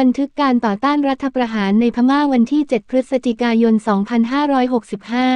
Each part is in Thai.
บันทึกการต่อต้านรัฐประหารในพม่าวันที่ 7 พฤศจิกายน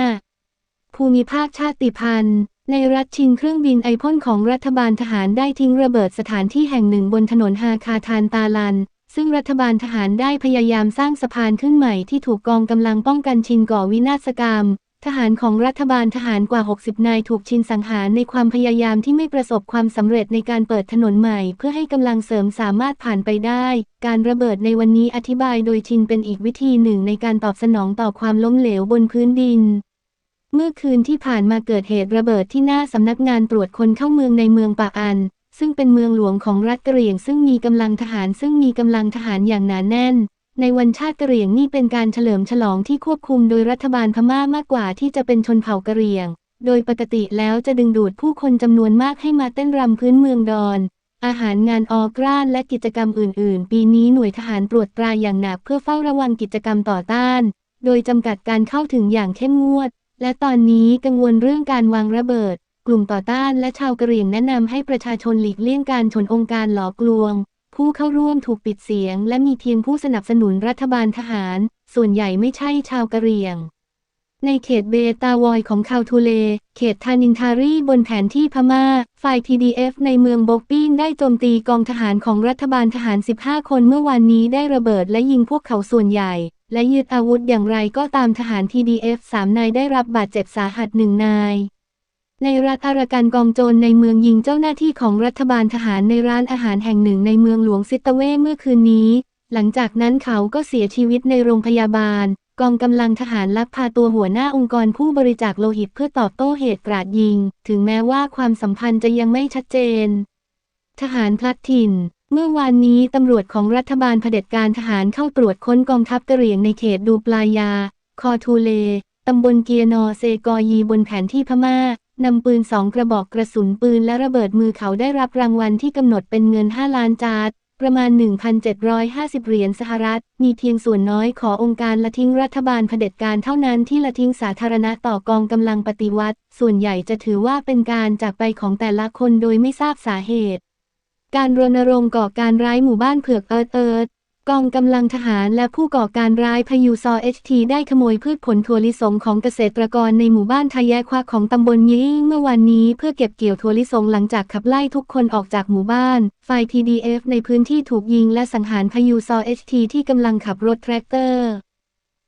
2565 ภูมิภาคชาติพันธุ์ ในรัฐชินเครื่องบินไอพ่นของรัฐบาลทหารได้ทิ้งระเบิดสถานที่แห่งหนึ่งบนถนนฮาคาทานตาลัน ซึ่งรัฐบาลทหารได้พยายามสร้างสะพานขึ้นใหม่ที่ถูกกองกำลังป้องกันชินก่อวินาศกรรม ทหารของรัฐบาลทหารกว่า 60 นายถูกชินสังหารในความพยายามที่ไม่ประสบความสำเร็จในการเปิดถนนใหม่ เพื่อให้กำลังเสริมสามารถผ่านไปได้ การระเบิดในวันนี้อธิบายโดยชินเป็นอีกวิธีหนึ่งในการตอบสนองต่อความล้มเหลวบนพื้นดิน เมื่อคืนที่ผ่านมาเกิดเหตุระเบิดที่หน้าสำนักงานตรวจคนเข้าเมืองในเมืองปากอัน ซึ่งเป็นเมืองหลวงของรัฐกะเหรี่ยงซึ่งมีกำลังทหารซึ่งมีกำลังทหารอย่างหนาแน่น ในวันชาติกะเหรี่ยงนี่เป็นการเฉลิมฉลองที่ควบคุมโดยรัฐบาลพม่ามากกว่าที่จะเป็นชนเผ่ากะเหรี่ยง โดยปกติแล้วจะดึงดูดผู้คนจำนวนมากให้มาเต้นรำพื้นเมืองดอน อาหารงานออกร้านและกิจกรรมอื่น ๆ ปีนี้หน่วยทหารตรวจตราอย่างหนักเพื่อเฝ้าระวังกิจกรรมต่อต้าน โดยจำกัดการเข้าถึงอย่างเข้มงวด และตอนนี้กังวลเรื่องการวางระเบิด กลุ่มต่อต้านและชาวกะเหรี่ยงแนะนำให้ประชาชนหลีกเลี่ยงการชนองค์การหลอกลวง ผู้เข้าร่วมถูกปิดเสียง และมีเพียงผู้สนับสนุนรัฐบาลทหาร ส่วนใหญ่ไม่ใช่ชาวกะเหรี่ยง ในเขตเบตาวอยของคาวทูเล เขตทานินทารีบนแผนที่พม่า ฝ่าย TDF ในเมืองโบกปีนได้โจมตีกองทหารของรัฐบาลทหาร 15 คนเมื่อวานนี้ได้ระเบิดและยิงพวกเขาส่วนใหญ่ และยึดอาวุธอย่างไรก็ตามทหาร TDF 3นายได้รับบาดเจ็บสาหัสหนึ่งนาย ในรัฐอารากันกองโจรในเมืองยิงเจ้าหน้าที่ของรัฐบาลทหารในร้านอาหารแห่งหนึ่งในเมืองหลวงซิตเว่เมื่อคืนนี้ หลังจากนั้นเขาก็เสียชีวิตในโรงพยาบาล กองกำลังทหารลักพาตัวหัวหน้าองค์กรผู้บริจาคโลหิตเพื่อตอบโต้เหตุกราดยิง ถึงแม้ว่าความสัมพันธ์จะยังไม่ชัดเจน ทหารพลัดถิ่น เมื่อวานนี้ตำรวจของรัฐบาลเผด็จการทหารเข้าตรวจค้นกองทัพกะเหรี่ยงในเขตดูปลายา คอทูเลตำบลเกียนอเซกอยีบนแผนที่พม่า นำปืนสองกระบอกกระสุนปืนและระเบิดมือเขาได้รับรางวัลที่กำหนดเป็นเงิน 5 ล้านจาร์ดประมาณ 1,750 เหรียญสหรัฐ มีเพียงส่วนน้อยขอองค์การละทิ้งรัฐบาลเผด็จการเท่านั้นที่ละทิ้งสาธารณะต่อกองกำลังปฏิวัติ ส่วนใหญ่จะถือว่าเป็นการจากไปของแต่ละคนโดยไม่ทราบสาเหตุ การรณรงค์ก่อการร้ายหมู่บ้านเผือกเอิร์ดเอิร์ด กองกำลังทหารและผู้ก่อการร้ายพยูซอเอชทีได้ขโมยพืชผลถั่วลิสงของเกษตรกรในหมู่บ้านทายแยควาของตำบลยี่เมื่อวันนี้เพื่อเก็บเกี่ยวถั่วลิสงหลังจากขับไล่ทุกคนออกจากหมู่บ้าน ฝ่าย TDF ในพื้นที่ถูกยิงและสังหารพยูซอเอชทีที่กำลังขับรถแทรกเตอร์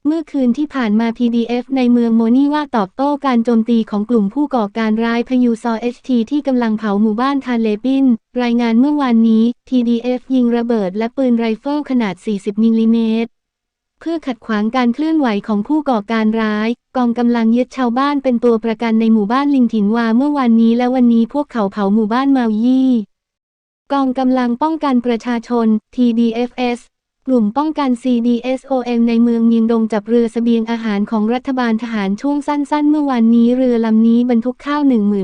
เมื่อคืนที่ผ่านมา PDF ในเมืองโมนีว่าตอบโต้การโจมตีของกลุ่มผู้ก่อการร้ายพยูซอเอชทีที่กำลังเผาหมู่บ้านทาเลปิน รายงานเมื่อวานนี้ TDF ยิงระเบิดและปืนไรเฟิลขนาด 40 มิลลิเมตร เพื่อขัดขวางการเคลื่อนไหวของผู้ก่อการร้าย กองกำลังยึดชาวบ้านเป็นตัวประกันในหมู่บ้านลิงถินวาเมื่อวานนี้และวันนี้พวกเขาเผาหมู่บ้านมายี่กองกำลังป้องกันประชาชน TDFS กลุ่มป้องกัน CDSOM ในเมืองยิงดงจับเรือสเสบียงอาหารของรัฐบาลทหารช่วงสั้นๆ เมื่อวานนี้เรือลำนี้บรรทุกข้าว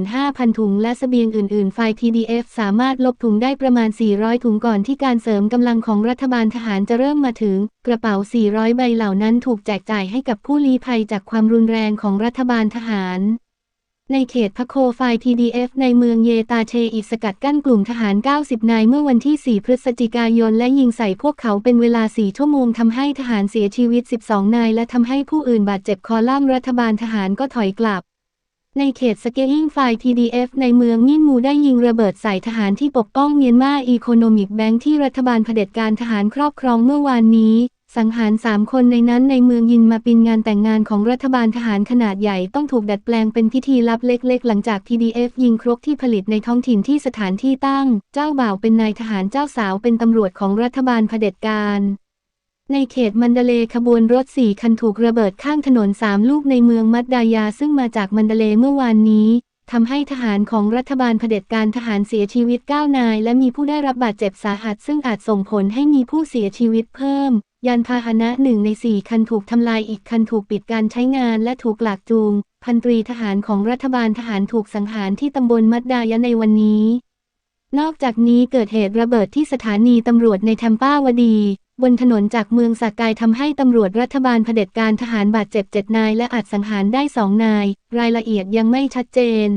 15,000 ถุงและสเสบียงอื่นๆ ฝ่าย TDF สามารถลบถุงได้ประมาณ 400 ถุงก่อนที่การเสริมกำลังของรัฐบาลทหารจะเริ่มมาถึง กระเป๋า 400 ใบเหล่านั้นถูกแจกจ่ายให้กับผู้ลี้ภัยจากความรุนแรงของรัฐบาลทหาร ในเขตพะโคไฟ TDF ในเมืองเยตาเชอิสกัดกั้นกลุ่มทหาร 90 นายเมื่อวันที่ 4 พฤศจิกายน และยิงใส่พวกเขาเป็นเวลา 4 ชั่วโมงทำให้ทหารเสียชีวิต 12 นาย และทำให้ผู้อื่นบาดเจ็บคอลัมน์รัฐบาลทหารก็ถอยกลับ ในเขตสเกอิงไฟ TDF ในเมืองมินมูได้ยิงระเบิดใส่ทหารที่ปกป้องเมียนมาอีโคโนมิกแบงค์ที่รัฐบาลเผด็จการทหารครอบครองเมื่อวานนี้ สังหารสามคนในนั้นในเมืองยินมาปินงานแต่งงานของรัฐบาลทหารขนาดใหญ่ต้องถูกดัดแปลงเป็นพิธีลับเล็กๆ หลังจาก TDF ยิงครกที่ผลิตในท้องถิ่นที่สถานที่ตั้ง เจ้าบ่าวเป็นนายทหารเจ้าสาวเป็นตำรวจของรัฐบาลเผด็จการในเขตมันเดเลขบวนรถสี่คันถูกระเบิดข้างถนนสามลูกในเมืองมัดดายาซึ่งมาจากมันเดเลเมื่อวานนี้ ทำให้ทหารของรัฐบาลเผด็จการทหารเสียชีวิต 9 นาย และมีผู้ได้รับบาดเจ็บสาหัส ซึ่งอาจส่งผลให้มีผู้เสียชีวิตเพิ่ม ยานพาหนะหนึ่งในสี่คันถูกทำลายอีกคันถูกปิดการใช้งานและถูกหลากจูง พันตรีทหารของรัฐบาลทหารถูกสังหารที่ตำบลมัดดายะในวันนี้ นอกจากนี้เกิดเหตุระเบิดที่สถานีตำรวจในแทมปาวดี บนถนนจากเมืองสากายทำให้ตำรวจรัฐบาลเผด็จการทหารบาดเจ็บเจ็ดนายและอาจสังหารได้สองนาย รายละเอียดยังไม่ชัดเจน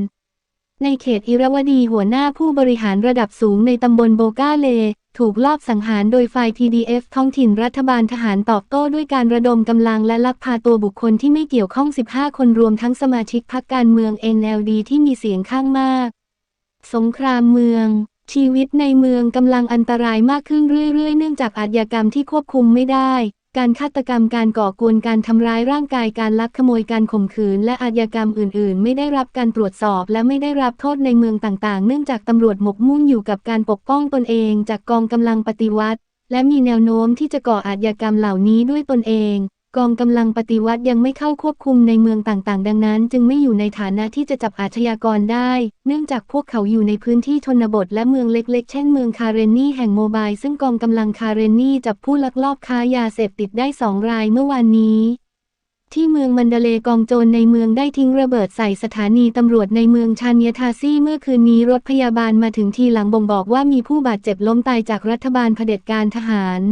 ในเขตอิรวดีหัวหน้าผู้บริหารระดับสูงในตำบลโบกาเล ถูกลอบสังหารโดยฝ่าย PDF ท้องถิ่นรัฐบาลทหารตอบโต้ด้วยการระดมกำลังและลักพาตัวบุคคลที่ไม่เกี่ยวข้อง 15 คนรวมทั้งสมาชิกพรรคการเมือง NLD ที่มีเสียงข้างมาก สงครามเมือง ชีวิตในเมืองกำลังอันตรายมากขึ้นเรื่อยๆ เนื่องจากอาชญากรรมที่ควบคุมไม่ได้ การฆาตกรรมการก่อกวนการทำร้ายร่างกายการลักขโมยการข่มขืน และอาชญากรรมอื่นๆ ไม่ได้รับการตรวจสอบและไม่ได้รับโทษในเมืองต่างๆ เนื่องจากตำรวจหมกมุ่นอยู่กับการปกป้องตนเองจากกองกำลังปฏิวัติ และมีแนวโน้มที่จะก่ออาชญากรรมเหล่านี้ด้วยตนเอง กองกำลังปฏิวัติยังไม่เข้าควบคุมในเมืองต่างๆ ดังนั้น จึงไม่อยู่ในฐานะที่จะจับอาชญากรได้ เนื่องจากพวกเขาอยู่ในพื้นที่ชนบทและเมืองเล็กๆ เช่นเมืองคาเรนนีแห่งโมบาย ซึ่งกองกำลังคาเรนนีจับผู้ลักลอบค้ายาเสพติดได้สองรายเมื่อวานนี้ ที่เมืองมันเดเลกองโจรในเมืองได้ทิ้งระเบิดใส่สถานีตำรวจในเมืองชานเยทาซี่เมื่อคืนนี้รถพยาบาลมาถึงทีหลังบ่งบอกว่ามีผู้บาดเจ็บล้มตายจากรัฐบาลเผด็จการทหาร